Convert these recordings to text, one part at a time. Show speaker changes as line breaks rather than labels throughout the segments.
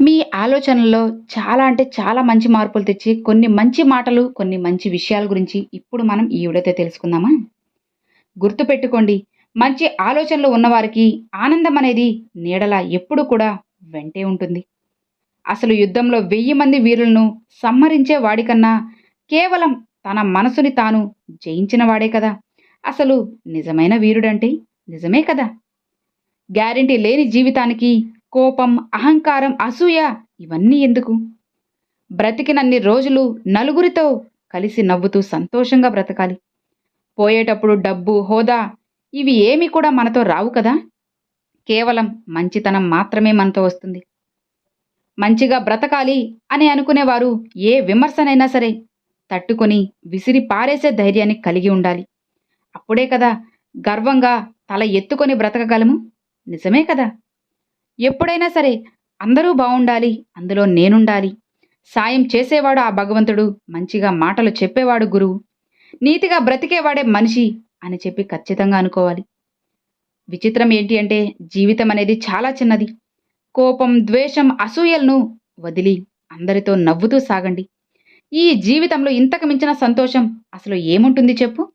మీ ఆలోచనల్లో చాలా అంటే చాలా మంచి మార్పులు తెచ్చి కొన్ని మంచి మాటలు, కొన్ని మంచి విషయాల గురించి ఇప్పుడు మనం ఈ వీడియోతో తెలుసుకుందామా? గుర్తుపెట్టుకోండి. మంచి ఆలోచనలు ఉన్నవారికి ఆనందం అనేది నీడలా ఎప్పుడూ కూడా వెంటే ఉంటుంది. అసలు యుద్ధంలో వెయ్యి మంది వీరులను సంహరించే వాడికన్నా కేవలం తన మనసుని తాను జయించిన వాడే కదా! అసలు నిజమైన వీరుడంటే నిజమే కదా! గ్యారంటీ లేని జీవితానికి కోపం, అహంకారం, అసూయ ఇవన్నీ ఎందుకు? బ్రతికినన్ని రోజులు నలుగురితో కలిసి నవ్వుతూ సంతోషంగా బ్రతకాలి. పోయేటప్పుడు డబ్బు, హోదా ఇవి ఏమి కూడా మనతో రావు కదా! కేవలం మంచితనం మాత్రమే మనతో వస్తుంది. మంచిగా బ్రతకాలి అని అనుకునేవారు ఏ విమర్శనైనా సరే తట్టుకొని విసిరి పారేసే ధైర్యాన్ని కలిగి ఉండాలి. అప్పుడే కదా గర్వంగా తల ఎత్తుకొని బ్రతకగలము. నిజమే కదా! ఎప్పుడైనా సరే అందరూ బాగుండాలి అందులో నేనుండాలి. సాయం చేసేవాడు ఆ భగవంతుడు. మంచిగా మాటలు చెప్పేవాడు గురువు. నీతిగా బ్రతికేవాడే మనిషి అని చెప్పి ఖచ్చితంగా అనుకోవాలి. విచిత్రం ఏంటి అంటే జీవితం అనేది చాలా చిన్నది. కోపం, ద్వేషం, అసూయలను వదిలి అందరితో నవ్వుతూ సాగండి. ఈ జీవితంలో ఇంతకు మించిన సంతోషం అసలు ఏముంటుంది చెప్పు?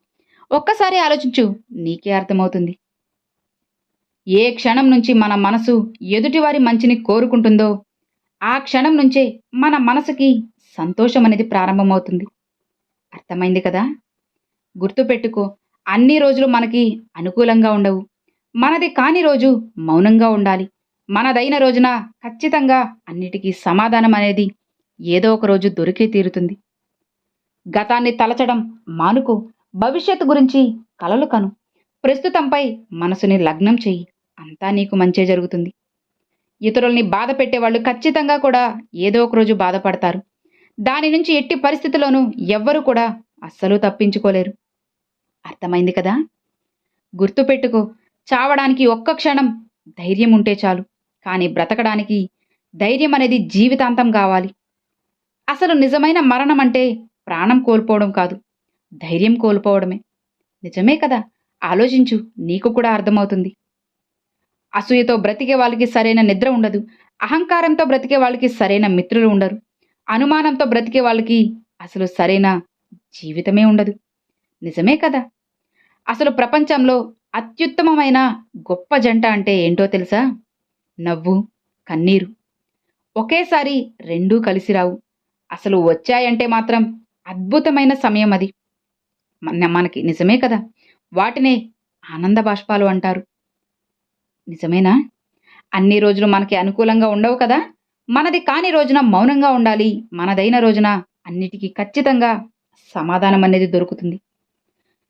ఒక్కసారి ఆలోచించు. నీకే అర్థమవుతుంది. ఏ క్షణం నుంచి మన మనసు ఎదుటివారి మంచిని కోరుకుంటుందో ఆ క్షణం నుంచే మన మనసుకి సంతోషం అనేది ప్రారంభమవుతుంది. అర్థమైంది కదా! గుర్తుపెట్టుకో అన్ని రోజులు మనకి అనుకూలంగా ఉండవు. మనది కాని రోజు మౌనంగా ఉండాలి. మనదైన రోజున ఖచ్చితంగా అన్నిటికీ సమాధానం అనేది ఏదో ఒక రోజు దొరికే తీరుతుంది. గతాన్ని తలచడం మానుకో. భవిష్యత్తు గురించి కలలు కను. ప్రస్తుతంపై మనసుని లగ్నం చెయ్యి. అంతా నీకు మంచే జరుగుతుంది. ఇతరుల్ని బాధ పెట్టేవాళ్ళు ఖచ్చితంగా కూడా ఏదో ఒక రోజు బాధపడతారు. దాని నుంచి ఎట్టి పరిస్థితిలోనూ ఎవ్వరూ కూడా అస్సలు తప్పించుకోలేరు. అర్థమైంది కదా! గుర్తుపెట్టుకో చావడానికి ఒక్క క్షణం ధైర్యం ఉంటే చాలు. కానీ బ్రతకడానికి ధైర్యం అనేది జీవితాంతం కావాలి అసలు నిజమైన మరణం అంటే ప్రాణం కోల్పోవడం కాదు. ధైర్యం కోల్పోవడమే. నిజమే కదా! ఆలోచించు. నీకు కూడా అర్థమవుతుంది. అసూయతో బ్రతికే వాళ్ళకి సరైన నిద్ర ఉండదు. అహంకారంతో బ్రతికే వాళ్ళకి సరైన మిత్రులు ఉండరు. అనుమానంతో బ్రతికే వాళ్ళకి అసలు సరైన జీవితమే ఉండదు. నిజమే కదా! అసలు ప్రపంచంలో అత్యుత్తమమైన గొప్ప జంట అంటే ఏంటో తెలుసా? నవ్వు, కన్నీరు. ఒకేసారి రెండూ కలిసి రావు. అసలు వచ్చాయంటే మాత్రం అద్భుతమైన సమయం అది. మనకి నిజమే కదా! వాటినే ఆనంద బాష్పాలు అంటారు. నిజమేనా? అన్ని రోజులు మనకి అనుకూలంగా ఉండవు కదా! మనది కాని రోజున మౌనంగా ఉండాలి. మనదైన రోజున అన్నిటికీ ఖచ్చితంగా సమాధానం అనేది దొరుకుతుంది.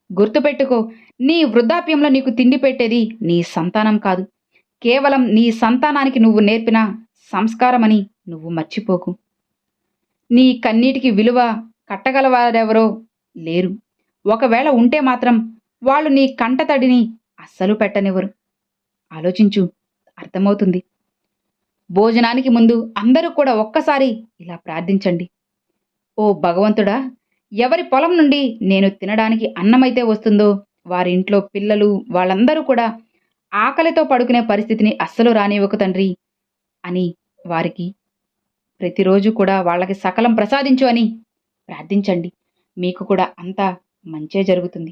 గుర్తుపెట్టుకో నీ వృద్ధాప్యంలో నీకు తిండి పెట్టేది నీ సంతానం కాదు. కేవలం నీ సంతానానికి నువ్వు నేర్పిన సంస్కారమని నువ్వు మర్చిపోకు. నీ కన్నీటికి విలువ కట్టగలవారెవరో లేరు. ఒకవేళ ఉంటే మాత్రం వాళ్ళు నీ కంటతడిని అస్సలు పెట్టనివ్వరు. ఆలోచించు. అర్థమవుతుంది. భోజనానికి ముందు అందరూ కూడా ఒక్కసారి ఇలా ప్రార్థించండి. ఓ భగవంతుడా! ఎవరి పొలం నుండి నేను తినడానికి అన్నమైతే వస్తుందో వారి ఇంట్లో పిల్లలు వాళ్ళందరూ కూడా ఆకలితో పడుకునే పరిస్థితిని అస్సలు రానివ్వకు తండ్రి అని వారికి ప్రతిరోజు కూడా వాళ్ళకి సకలం ప్రసాదించు అని ప్రార్థించండి. మీకు కూడా అంతా మంచే జరుగుతుంది.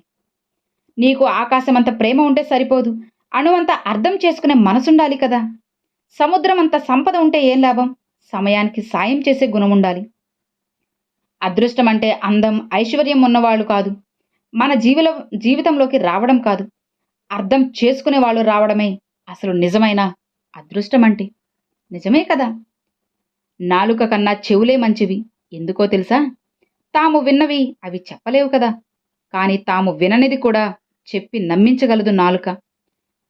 నీకు ఆకాశమంత ప్రేమ ఉంటే సరిపోదు. అణువంత అర్థం చేసుకునే మనసుండాలి కదా! సముద్రమంత సంపద ఉంటే ఏం లాభం? సమయానికి సాయం చేసే గుణముండాలి. అదృష్టం అంటే అందం, ఐశ్వర్యం ఉన్నవాళ్ళు కాదు. మన జీవిల జీవితంలోకి రావడం కాదు. అర్థం చేసుకునే వాళ్ళు రావడమే అసలు నిజమైన అదృష్టం అంటే. నిజమే కదా! నాలుక కన్నా చెవులే మంచివి. ఎందుకో తెలుసా? తాము విన్నవి అవి చెప్పలేవు కదా! కానీ తాము విననిది కూడా చెప్పి నమ్మించగలదు నాలుక.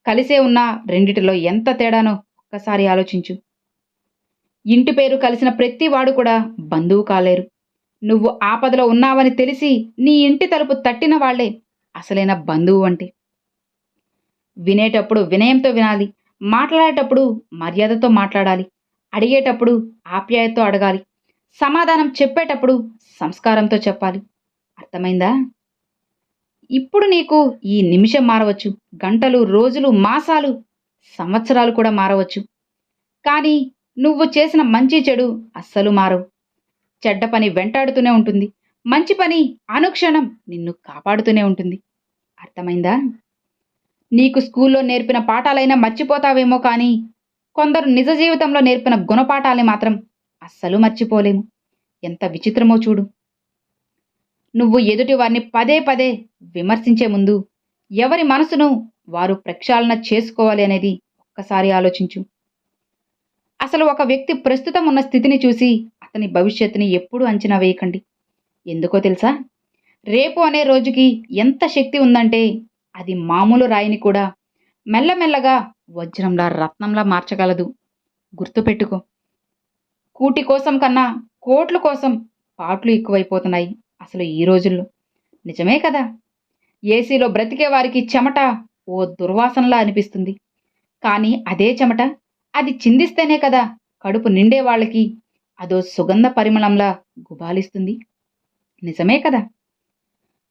కలిసే ఉన్న రెండిటిలో ఎంత తేడానో ఒక్కసారి ఆలోచించు. ఇంటి పేరు కలిసిన ప్రతి వాడు కూడా బంధువు కాలేరు. నువ్వు ఆపదలో ఉన్నావని తెలిసి నీ ఇంటి తలుపు తట్టిన వాళ్ళే అసలైన బంధువు అంటే. వినేటప్పుడు వినయంతో వినాలి. మాట్లాడేటప్పుడు మర్యాదతో మాట్లాడాలి. అడిగేటప్పుడు ఆప్యాయతో అడగాలి. సమాధానం చెప్పేటప్పుడు సంస్కారంతో చెప్పాలి. అర్థమైందా? ఇప్పుడు నీకు ఈ నిమిషం మారవచ్చు. గంటలు, రోజులు, మాసాలు, సంవత్సరాలు కూడా మారవచ్చు. కానీ నువ్వు చేసిన మంచి చెడు అస్సలు మారవు. చెడ్డ పని వెంటాడుతూనే ఉంటుంది. మంచి పని అనుక్షణం నిన్ను కాపాడుతూనే ఉంటుంది. అర్థమైందా? నీకు స్కూల్లో నేర్పిన పాఠాలైనా మర్చిపోతావేమో కానీ కొందరు నిజ జీవితంలో నేర్పిన గుణపాఠాలని మాత్రం అస్సలు మర్చిపోలేము. ఎంత విచిత్రమో చూడు. నువ్వు ఎదుటి వారిని పదే పదే విమర్శించే ముందు ఎవరి మనసును వారు ప్రక్షాళన చేసుకోవాలి అనేది ఒక్కసారి ఆలోచించు. అసలు ఒక వ్యక్తి ప్రస్తుతం ఉన్న స్థితిని చూసి అతని భవిష్యత్తుని ఎప్పుడూ అంచనా వేయకండి. ఎందుకో తెలుసా? రేపు అనే రోజుకి ఎంత శక్తి ఉందంటే అది మామూలు రాయిని కూడా మెల్లమెల్లగా వజ్రంలా రత్నంలా మార్చగలదు. గుర్తుపెట్టుకో. కూటి కోసం కన్నా కోట్ల కోసం పాటలు ఎక్కువైపోతున్నాయి. అసలు ఈ రోజుల్లో? నిజమే కదా? ఏసీలో బ్రతికే వారికి చెమట ఓ దుర్వాసనలా అనిపిస్తుంది. కానీ అదే చెమట అది చిందిస్తేనే కదా కడుపు నిండే వాళ్ళకి అదో సుగంధ పరిమళంలా గుబాలిస్తుంది. నిజమే కదా?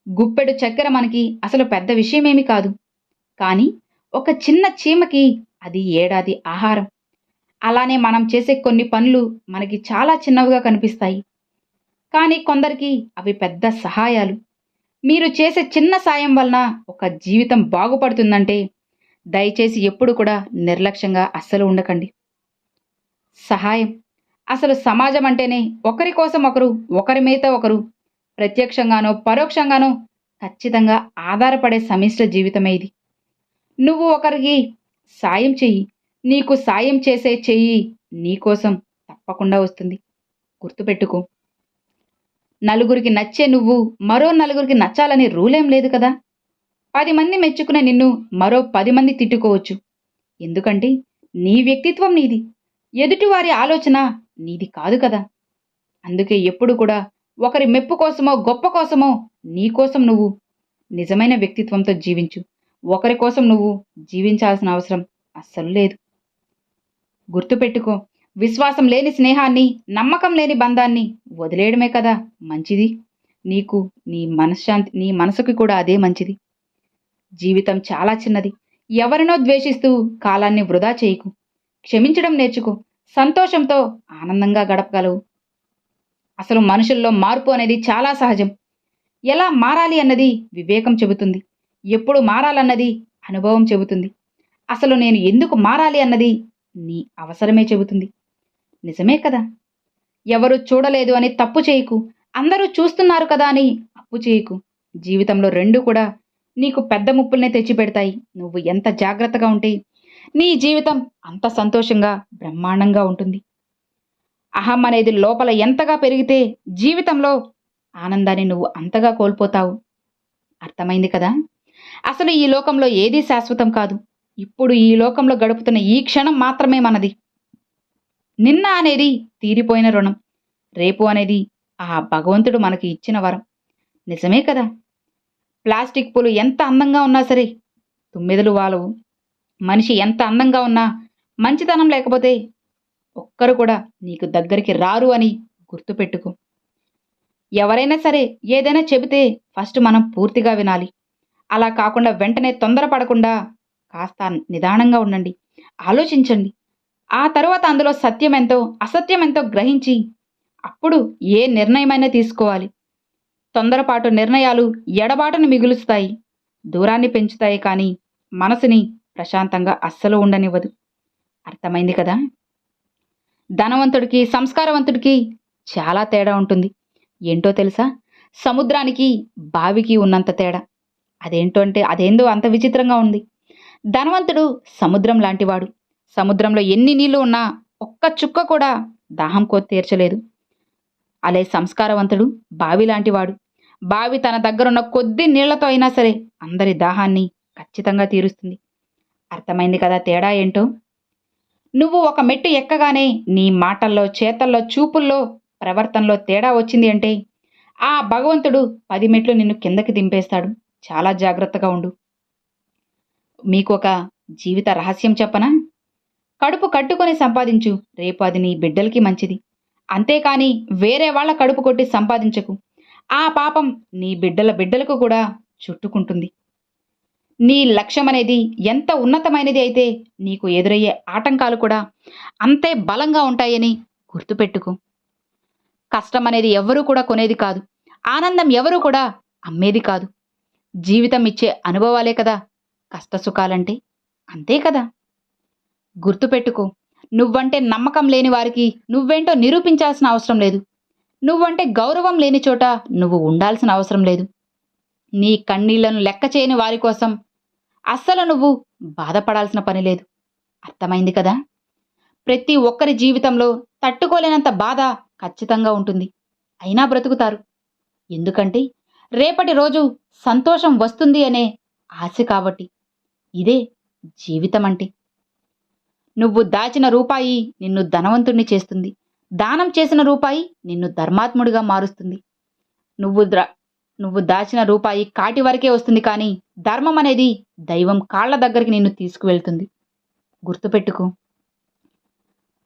గుప్పెడు చక్కెర మనకి అసలు పెద్ద విషయమేమి కాదు. కానీ ఒక చిన్న చీమకి అది ఏడాది ఆహారం. అలానే మనం చేసే కొన్ని పనులు మనకి చాలా చిన్నవిగా కనిపిస్తాయి. కానీ కొందరికి అవి పెద్ద సహాయాలు. మీరు చేసే చిన్న సాయం వలన ఒక జీవితం బాగుపడుతుందంటే దయచేసి ఎప్పుడు కూడా నిర్లక్ష్యంగా అస్సలు ఉండకండి. సహాయం. అసలు సమాజం అంటేనే ఒకరి కోసం ఒకరు ఒకరి మీద ఒకరు ప్రత్యక్షంగానో పరోక్షంగానో ఖచ్చితంగా ఆధారపడే సమిష్ట జీవితమే ఇది. నువ్వు ఒకరికి సాయం చెయ్యి. నీకు సాయం చేసే చెయ్యి నీకోసం తప్పకుండా వస్తుంది. గుర్తుపెట్టుకో. నలుగురికి నచ్చే నువ్వు మరో నలుగురికి నచ్చాలని రూలేం లేదు కదా? పది మంది మెచ్చుకునే నిన్ను మరో పది మంది తిట్టుకోవచ్చు. ఎందుకంటే నీ వ్యక్తిత్వం నీది. ఎదుటివారి ఆలోచన నీది కాదు కదా? అందుకే ఎప్పుడు కూడా ఒకరి మెప్పు కోసమో గొప్ప కోసమో నీకోసం నువ్వు నిజమైన వ్యక్తిత్వంతో జీవించు. ఒకరి కోసం నువ్వు జీవించాల్సిన అవసరం అస్సలు లేదు. గుర్తుపెట్టుకో విశ్వాసం లేని స్నేహాన్ని నమ్మకం లేని బంధాన్ని వదిలేయడమే కదా మంచిది. నీకు నీ మనశ్శాంతి నీ మనసుకి కూడా అదే మంచిది. జీవితం చాలా చిన్నది. ఎవరినో ద్వేషిస్తూ కాలాన్ని వృధా చేయకు. క్షమించడం నేర్చుకో. సంతోషంతో ఆనందంగా గడపగలవు. అసలు మనుషుల్లో మార్పు అనేది చాలా సహజం. ఎలా మారాలి అన్నది వివేకం చెబుతుంది. ఎప్పుడు మారాలన్నది అనుభవం చెబుతుంది. అసలు నేను ఎందుకు మారాలి అన్నది నీ అవసరమే చెబుతుంది. నిజమే కదా? ఎవరు చూడలేదు అని తప్పు చేయకు. అందరూ చూస్తున్నారు కదా అని అప్పు చేయకు. జీవితంలో రెండు కూడా నీకు పెద్ద ముప్పుల్నే తెచ్చిపెడతాయి. నువ్వు ఎంత జాగ్రత్తగా ఉంటే నీ జీవితం అంత సంతోషంగా బ్రహ్మాండంగా ఉంటుంది. అహం అనేది లోపల ఎంతగా పెరిగితే జీవితంలో ఆనందాన్ని నువ్వు అంతగా కోల్పోతావు. అర్థమైంది కదా? అసలు ఈ లోకంలో ఏదీ శాశ్వతం కాదు. ఇప్పుడు ఈ లోకంలో గడుపుతున్న ఈ క్షణం మాత్రమే మనది. నిన్న అనేది తీరిపోయిన రుణం. రేపు అనేది ఆ భగవంతుడు మనకి ఇచ్చిన వరం. నిజమే కదా? ప్లాస్టిక్ పూలు ఎంత అందంగా ఉన్నా సరే తుమ్మెదలు వాలవు. మనిషి ఎంత అందంగా ఉన్నా మంచితనం లేకపోతే ఒక్కరు కూడా నీకు దగ్గరికి రారు అని గుర్తుపెట్టుకో. ఎవరైనా సరే ఏదైనా చెబితే ఫస్ట్ మనం పూర్తిగా వినాలి. అలా కాకుండా వెంటనే తొందరపడకుండా కాస్త నిదానంగా ఉండండి. ఆలోచించండి. ఆ తర్వాత అందులో సత్యమెంతో అసత్యమెంతో అసత్యం ఎంతో గ్రహించి అప్పుడు ఏ నిర్ణయమైనా తీసుకోవాలి. తొందరపాటు నిర్ణయాలు ఎడబాటును మిగులుస్తాయి. దూరాన్ని పెంచుతాయి కానీ మనసుని ప్రశాంతంగా అస్సలు ఉండనివ్వదు. అర్థమైంది కదా? ధనవంతుడికి సంస్కారవంతుడికి చాలా తేడా ఉంటుంది. ఏంటో తెలుసా? సముద్రానికి బావికి ఉన్నంత తేడా. అదేంటో అంటే అదేందో అంత విచిత్రంగా ఉంది. ధనవంతుడు సముద్రం లాంటివాడు. సముద్రంలో ఎన్ని నీళ్ళు ఉన్నా ఒక్క చుక్క కూడా దాహం కో తీర్చలేదు. అలే సంస్కారవంతుడు బావి లాంటివాడు. బావి తన దగ్గరున్న కొద్ది నీళ్ళతో అయినా సరే అందరి దాహాన్ని ఖచ్చితంగా తీరుస్తుంది. అర్థమైంది కదా తేడా ఏంటో? నువ్వు ఒక మెట్టు ఎక్కగానే నీ మాటల్లో చేతల్లో చూపుల్లో ప్రవర్తనలో తేడా వచ్చింది అంటే ఆ భగవంతుడు పది మెట్లు నిన్ను కిందకి దింపేస్తాడు. చాలా జాగ్రత్తగా ఉండు. మీకు ఒక జీవిత రహస్యం చెప్పనా? కడుపు కట్టుకొని సంపాదించు. రేపు అది నీ బిడ్డలకి మంచిది. అంతేకాని వేరే వాళ్ళ కడుపు కొట్టి సంపాదించకు. ఆ పాపం నీ బిడ్డల బిడ్డలకు కూడా చుట్టుకుంటుంది. నీ లక్ష్యం అనేది ఎంత ఉన్నతమైనది అయితే నీకు ఎదురయ్యే ఆటంకాలు కూడా అంతే బలంగా ఉంటాయని గుర్తుపెట్టుకో. కష్టం అనేది ఎవరూ కూడా కొనేది కాదు. ఆనందం ఎవరూ కూడా అమ్మేది కాదు. జీవితం ఇచ్చే అనుభవాలే కదా. కష్ట సుఖాలంటే అంతే కదా. గుర్తుపెట్టుకో. నువ్వంటే నమ్మకం లేని వారికి నువ్వేంటో నిరూపించాల్సిన అవసరం లేదు. నువ్వంటే గౌరవం లేని చోట నువ్వు ఉండాల్సిన అవసరం లేదు. నీ కన్నీళ్ళను లెక్క చేయని వారి కోసం అస్సలు నువ్వు బాధపడాల్సిన పని లేదు. అర్థమైంది కదా? ప్రతి ఒక్కరి జీవితంలో తట్టుకోలేనంత బాధ ఖచ్చితంగా ఉంటుంది. అయినా బ్రతుకుతారు. ఎందుకంటే రేపటి రోజు సంతోషం వస్తుంది అనే ఆశ కాబట్టి. ఇదే జీవితం అంటే నువ్వు దాచిన రూపాయి నిన్ను ధనవంతుణ్ణి చేస్తుంది. దానం చేసిన రూపాయి నిన్ను ధర్మాత్ముడిగా మారుస్తుంది. నువ్వు ద్ర నువ్వు దాచిన రూపాయి కాటి వరకే వస్తుంది కానీ ధర్మం అనేది దైవం కాళ్ళ దగ్గరికి నిన్ను తీసుకువెళ్తుంది. గుర్తుపెట్టుకో.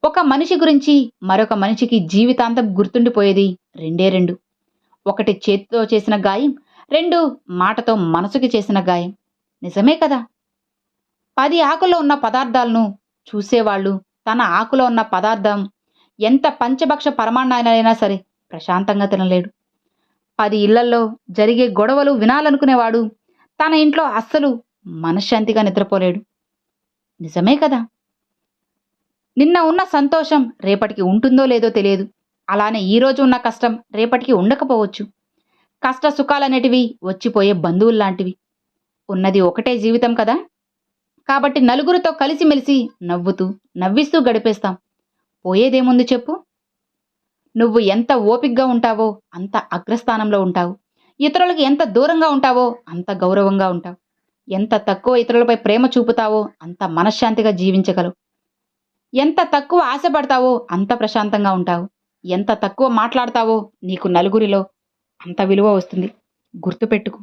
ఒక మనిషి గురించి మరొక మనిషికి జీవితాంతం గుర్తుండిపోయేది రెండే రెండు. ఒకటి చేతితో చేసిన గాయం రెండు మాటతో మనసుకి చేసిన గాయం. నిజమే కదా? పది ఆకుల్లో ఉన్న పదార్థాలను చూసేవాళ్ళు. తన ఆకులో ఉన్న పదార్థం ఎంత పంచభక్ష పరమాన్నాయనైనా సరే ప్రశాంతంగా తినలేడు. పది ఇళ్ళల్లో జరిగే గొడవలు వినాలనుకునేవాడు తన ఇంట్లో అస్సలు మనశ్శాంతిగా నిద్రపోలేడు. నిజమే కదా? నిన్న ఉన్న సంతోషం రేపటికి ఉంటుందో లేదో తెలియదు. అలానే ఈ రోజు ఉన్న కష్టం రేపటికి ఉండకపోవచ్చు. కష్ట సుఖాలనేటివి వచ్చిపోయే బంధువుల్లాంటివి. ఉన్నది ఒకటే జీవితం కదా? కాబట్టి నలుగురితో కలిసిమెలిసి నవ్వుతూ నవ్విస్తూ గడిపేస్తాం. పోయేదేముంది చెప్పు? నువ్వు ఎంత ఓపిగ్గా ఉంటావో అంత అగ్రస్థానంలో ఉంటావు. ఇతరులకు ఎంత దూరంగా ఉంటావో అంత గౌరవంగా ఉంటావు. ఎంత తక్కువ ఇతరులపై ప్రేమ చూపుతావో అంత మనశ్శాంతిగా జీవించగలవు. ఎంత తక్కువ ఆశపడతావో అంత ప్రశాంతంగా ఉంటావు. ఎంత తక్కువ మాట్లాడతావో నీకు నలుగురిలో అంత విలువ వస్తుంది. గుర్తుపెట్టుకో.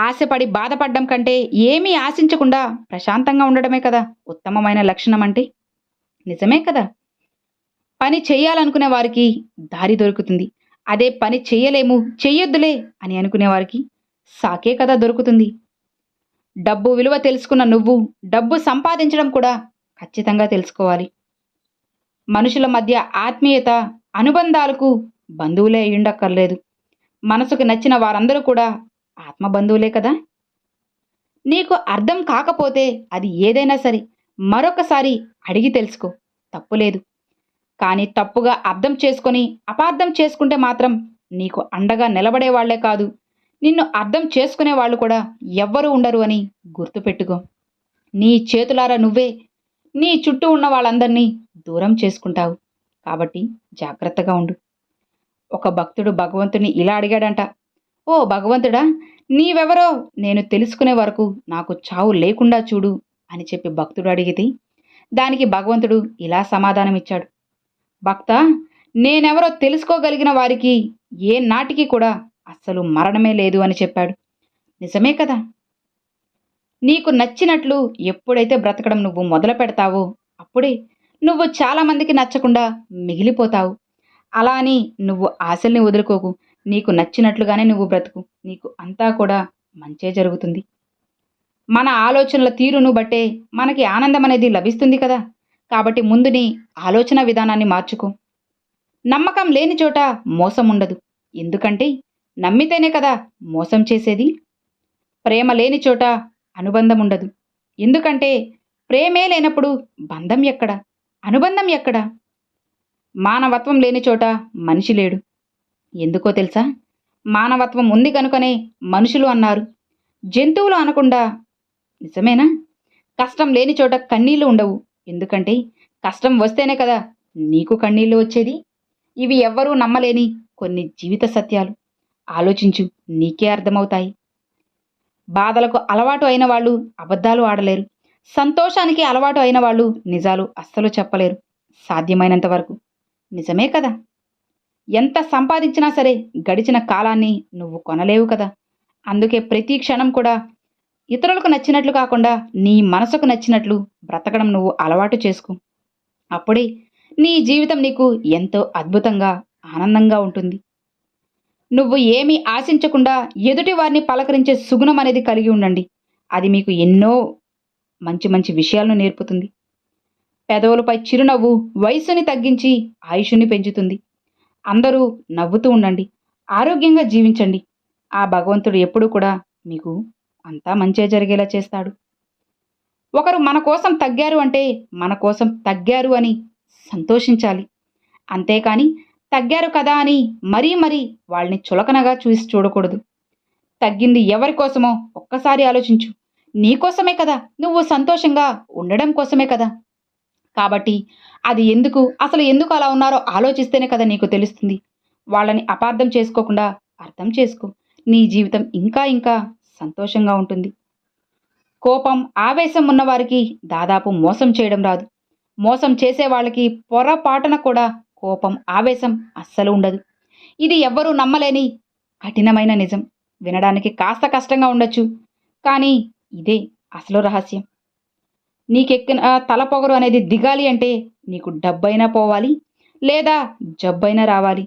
ఆశపడి బాధపడ్డం కంటే ఏమీ ఆశించకుండా ప్రశాంతంగా ఉండడమే కదా ఉత్తమమైన లక్షణం అంటే? నిజమే కదా? పని చేయాలనుకునే వారికి దారి దొరుకుతుంది. అదే పని చెయ్యలేము చెయ్యొద్దులే అని అనుకునే వారికి సాకే కదా దొరుకుతుంది. డబ్బు విలువ తెలుసుకున్న నువ్వు డబ్బు సంపాదించడం కూడా ఖచ్చితంగా తెలుసుకోవాలి. మనుషుల మధ్య ఆత్మీయత అనుబంధాలకు బంధువులే అయ్యుండక్కర్లేదు. మనసుకు నచ్చిన వారందరూ కూడా ఆత్మ బంధువులే కదా? నీకు అర్థం కాకపోతే అది ఏదైనా సరే మరొకసారి అడిగి తెలుసుకో. తప్పులేదు కానీ తప్పుగా అర్థం చేసుకొని అపార్థం చేసుకుంటే మాత్రం నీకు అండగా నిలబడేవాళ్ళే కాదు. నిన్ను అర్థం చేసుకునే వాళ్ళు కూడా ఎవ్వరూ ఉండరు అని గుర్తుపెట్టుకో నీ చేతులారా నువ్వే నీ చుట్టూ ఉన్న వాళ్ళందరినీ దూరం చేసుకుంటావు. కాబట్టి జాగ్రత్తగా ఉండు. ఒక భక్తుడు భగవంతుని ఇలా అడిగాడంట. ఓ భగవంతుడా నీవెవరో నేను తెలుసుకునే వరకు నాకు చావు లేకుండా చూడు అని చెప్పి భక్తుడు అడిగితే దానికి భగవంతుడు ఇలా సమాధానమిచ్చాడు. భక్త నేనెవరో తెలుసుకోగలిగిన వారికి ఏ నాటికి కూడా అస్సలు మరణమే లేదు అని చెప్పాడు. నిజమే కదా? నీకు నచ్చినట్లు ఎప్పుడైతే బ్రతకడం నువ్వు మొదలు పెడతావో అప్పుడే నువ్వు చాలామందికి నచ్చకుండా మిగిలిపోతావు. అలా అని నువ్వు ఆశల్ని వదులుకోకు. నీకు నచ్చినట్లుగానే నువ్వు బ్రతుకు. నీకు అంతా కూడా మంచే జరుగుతుంది. మన ఆలోచనల తీరును బట్టే మనకి ఆనందం అనేది లభిస్తుంది కదా. కాబట్టి ముందు నీ ఆలోచన విధానాన్ని మార్చుకో. నమ్మకం లేని చోట మోసం ఉండదు. ఎందుకంటే నమ్మితేనే కదా మోసం చేసేది. ప్రేమ లేని చోట అనుబంధం ఉండదు. ఎందుకంటే ప్రేమే లేనప్పుడు బంధం ఎక్కడ? అనుబంధం ఎక్కడ? మానవత్వం లేని చోట మనిషి లేడు. ఎందుకో తెలుసా? మానవత్వం ఉంది కనుకనే మనుషులు అన్నారు. జంతువులు అనకుండా నిజమేనా? కష్టం లేని చోట కన్నీళ్ళు ఉండవు. ఎందుకంటే కష్టం వస్తేనే కదా నీకు కన్నీళ్ళు వచ్చేది? ఇవి ఎవ్వరూ నమ్మలేని కొన్ని జీవిత సత్యాలు. ఆలోచించు నీకే అర్థమవుతాయి. బాధలకు అలవాటు అయిన వాళ్ళు అబద్ధాలు ఆడలేరు. సంతోషానికి అలవాటు అయిన వాళ్ళు నిజాలు అస్సలు చెప్పలేరు. సాధ్యమైనంత వరకు. నిజమే కదా? ఎంత సంపాదించినా సరే గడిచిన కాలాన్ని నువ్వు కొనలేవు కదా. అందుకే ప్రతి క్షణం కూడా ఇతరులకు నచ్చినట్లు కాకుండా నీ మనసుకు నచ్చినట్లు బ్రతకడం నువ్వు అలవాటు చేసుకో. అప్పుడే నీ జీవితం నీకు ఎంతో అద్భుతంగా ఆనందంగా ఉంటుంది. నువ్వు ఏమీ ఆశించకుండా ఎదుటి వారిని పలకరించే సుగుణం అనేది కలిగి ఉండండి. అది మీకు ఎన్నో మంచి మంచి విషయాలను నేర్పుతుంది. పెదవులపై చిరునవ్వు వయస్సుని తగ్గించి ఆయుషుని పెంచుతుంది. అందరూ నవ్వుతూ ఉండండి. ఆరోగ్యంగా జీవించండి. ఆ భగవంతుడు ఎప్పుడూ కూడా మీకు అంతా మంచే జరిగేలా చేస్తాడు. ఒకరు మన కోసం తగ్గారు అంటే మన కోసం తగ్గారు అని సంతోషించాలి. అంతేకాని తగ్గారు కదా అని మరీ మరీ వాళ్ళని చులకనగా చూసి చూడకూడదు. తగ్గింది ఎవరి కోసమో ఒక్కసారి ఆలోచించు. నీకోసమే కదా నువ్వు సంతోషంగా ఉండడం కోసమే కదా. కాబట్టి అది ఎందుకు అసలు ఎందుకు అలా ఉన్నారో ఆలోచిస్తేనే కదా నీకు తెలుస్తుంది. వాళ్ళని అపార్థం చేసుకోకుండా అర్థం చేసుకో. నీ జీవితం ఇంకా ఇంకా సంతోషంగా ఉంటుంది. కోపం ఆవేశం ఉన్నవారికి దాదాపు మోసం చేయడం రాదు. మోసం చేసే వాళ్ళకి పొరపాటున కూడా కోపం ఆవేశం అస్సలు ఉండదు. ఇది ఎవ్వరూ నమ్మలేని కఠినమైన నిజం. వినడానికి కాస్త కష్టంగా ఉండొచ్చు. కానీ ఇదే అసలు రహస్యం. నీకెక్కిన తల పొగరు అనేది దిగాలి అంటే నీకు డబ్బైనా పోవాలి లేదా జబ్బైనా రావాలి.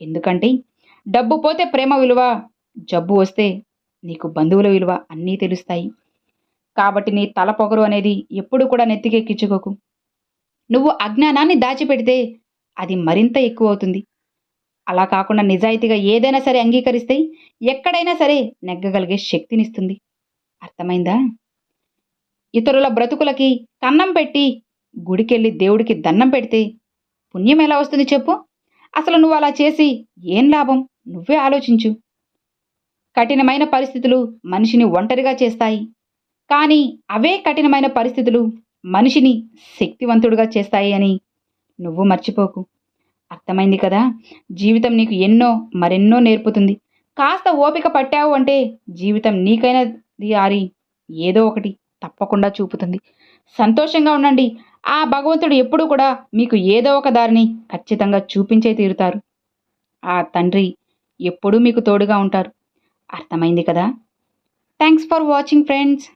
ఎందుకంటే డబ్బు పోతే ప్రేమ విలువ జబ్బు వస్తే నీకు బంధువుల విలువ అన్నీ తెలుస్తాయి. కాబట్టి నీ తల పొగరు అనేది ఎప్పుడు కూడా నెత్తికెక్కించుకోకు. నువ్వు అజ్ఞానాన్ని దాచిపెడితే అది మరింత ఎక్కువ అవుతుంది. అలా కాకుండా నిజాయితీగా ఏదైనా సరే అంగీకరిస్తే ఎక్కడైనా సరే నెగ్గగలిగే శక్తినిస్తుంది. అర్థమైందా? ఇతరుల బ్రతుకులకి కన్నం పెట్టి గుడికెళ్ళి దేవుడికి దండం పెడితే పుణ్యం ఎలా వస్తుంది చెప్పు? అసలు నువ్వు అలా చేసి ఏం లాభం? నువ్వే ఆలోచించు. కఠినమైన పరిస్థితులు మనిషిని ఒంటరిగా చేస్తాయి. కానీ అవే కఠినమైన పరిస్థితులు మనిషిని శక్తివంతుడుగా చేస్తాయి అని నువ్వు మర్చిపోకు. అర్థమైంది కదా? జీవితం నీకు ఎన్నో మరెన్నో నేర్పుతుంది. కాస్త ఓపిక పట్టావు అంటే జీవితం నీకైనది ఆరి ఏదో ఒకటి. తప్పకుండా చూపుతుంది. సంతోషంగా ఉండండి. ఆ భగవంతుడు ఎప్పుడూ కూడా మీకు ఏదో ఒక దారిని ఖచ్చితంగా చూపించే తీరుతారు. ఆ తండ్రి ఎప్పుడూ మీకు తోడుగా ఉంటారు. అర్థమైంది కదా? Thanks for watching friends